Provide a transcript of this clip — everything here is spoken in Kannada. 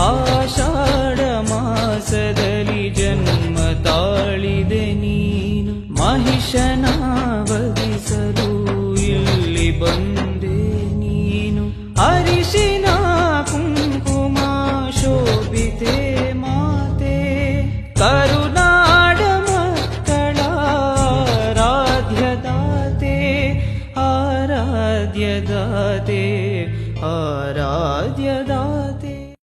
ಆಷಾಢ ಮಾಸದಲ್ಲಿ ಜನ್ಮ ತಾಳಿದೆ ನೀನು. ಮಹಿಷನ ವಧಿಸಲು ಇಲ್ಲಿ ಬಂದೆ ನೀನು. ಅರಿಶಿನ ಕುಂಕುಮ ಶೋಭಿತೆ ಮಾತೆ. ಕರುನಾಡ ಮಕ್ಕಳ ರಾಧ್ಯದಾತೆ ಆರಾಧ್ಯದಾತೆ ಆರಾಧ್ಯದಾತೆ.